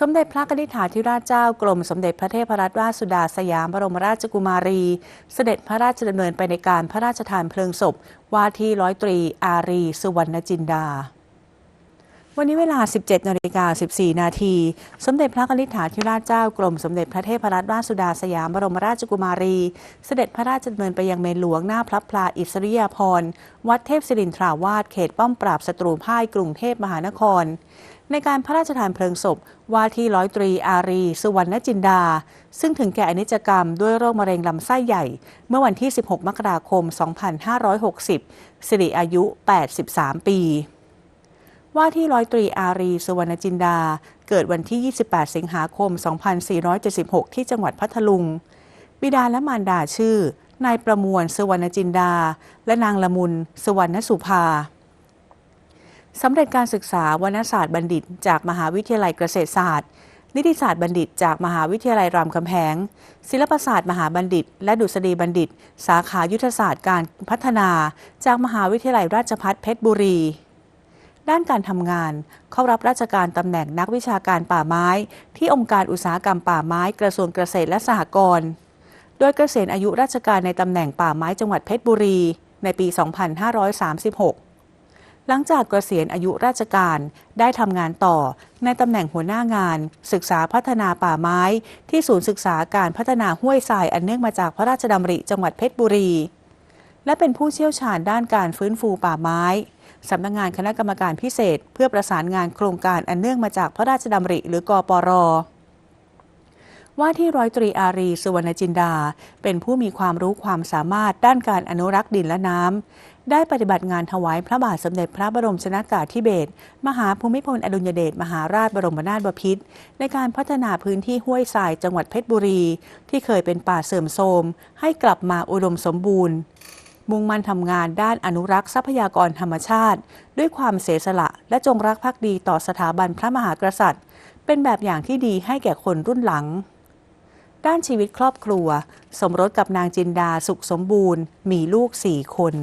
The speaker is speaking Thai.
สมเด็จพระกนิษฐาธิราชเจ้ากรมสมเด็จพระเทพรัตนราชสุดาสยามบรมราชกุมารี เสด็จพระราชดำเนินไปในการพระราชทานเพลิงศพว่าที่ร้อยตรีอารีสุวรรณจินดา วันนี้เวลา 17นาฬิกา14 นาที สมเด็จพระกนิษฐาธิราชเจ้ากรมสมเด็จพระเทพรัตนราชสุดาสยามบรมราชกุมารี เสด็จพระราชดำเนินไปยังเมนหลวงหน้าพระพลาอิสริยาภรณ์ วัดเทพศิรินทราวาสเขตป้อมปราบศัตรูพ่ายกรุงเทพมหานคร ในการพระราชทานเพลิงศพว่าที่ร้อยตรีอารี สุวรรณจินดา ซึ่งถึงแก่อนิจกรรมด้วยโรคมะเร็งลำไส้ใหญ่ เมื่อวันที่ 16 มกราคม 2560 สิริอายุ 83 ปี ว่าที่ร้อยตรีอารีสุวรรณจินดา เกิดวันที่ 28 สิงหาคม 2476 ที่จังหวัดพัทลุง บิดาและมารดาชื่อ นายประมวลสุวรรณจินดา และนางละมุนสุวรรณสุภาสำเร็จการศึกษาวรรณศาสตร์บัณฑิต จากมหาวิทยาลัยเกษตรศาสตร์ นิติศาสตร์บัณฑิต จากมหาวิทยาลัยรามคำแหง ศิลปศาสตร์มหาบัณฑิต และดุษฎีบัณฑิต สาขายุทธศาสตร์การพัฒนา จากมหาวิทยาลัยราชภัฏเพชรบุรี ด้านการทำงาน เข้ารับราชการตำแหน่งนักวิชาการป่าไม้ ที่องค์การอุตสาหกรรมป่าไม้กระทรวงเกษตรและสหกรณ์โดยเกษียณอายุราชการในตำแหน่งป่าไม้จังหวัดเพชรบุรี ในปี 2536 หลังจากเกษียณอายุราชการได้ทำงานต่อในตำแหน่งหัวหน้างาน ศึกษาพัฒนาป่าไม้ ที่ศูนย์ศึกษาการพัฒนาห้วยทรายอันเนื่องมาจากพระราชดำริจังหวัดเพชรบุรี และเป็นผู้เชี่ยวชาญด้านการฟื้นฟูป่าไม้ สำนักงงานคณะกรรมการพิเศษ เพื่อประสานงานโครงการอันเนื่องมาจากพระราชดำริ หรือกปรว่าที่ร้อยตรีอารีสุวรรณจินดา เป็นผู้มีความรู้ความสามารถด้านการอนุรักษ์ดินและน้ำ ได้ปฏิบัติงานถวายพระบาทสมเด็จพระบรมชนากาธิเบศรมหาภูมิพลอดุลยเดชมหาราชบรมนาถบพิตรในการพัฒนาพื้นที่ห้วยทรายจังหวัดเพชรบุรี ที่เคยเป็นป่าเสื่อมโทรมให้กลับมาอุดมสมบูรณ์ มุ่งมั่นทำงานด้านอนุรักษ์ทรัพยากรธรรมชาติ ด้วยความเสียสละและจงรักภักดีต่อสถาบันพระมหากษัตริย์ เป็นแบบอย่างที่ดีให้แก่คนรุ่นหลัง ด้านชีวิตครอบครัว สมรสกับนางจินดาสุขสมบูรณ์ มีลูกสี่คน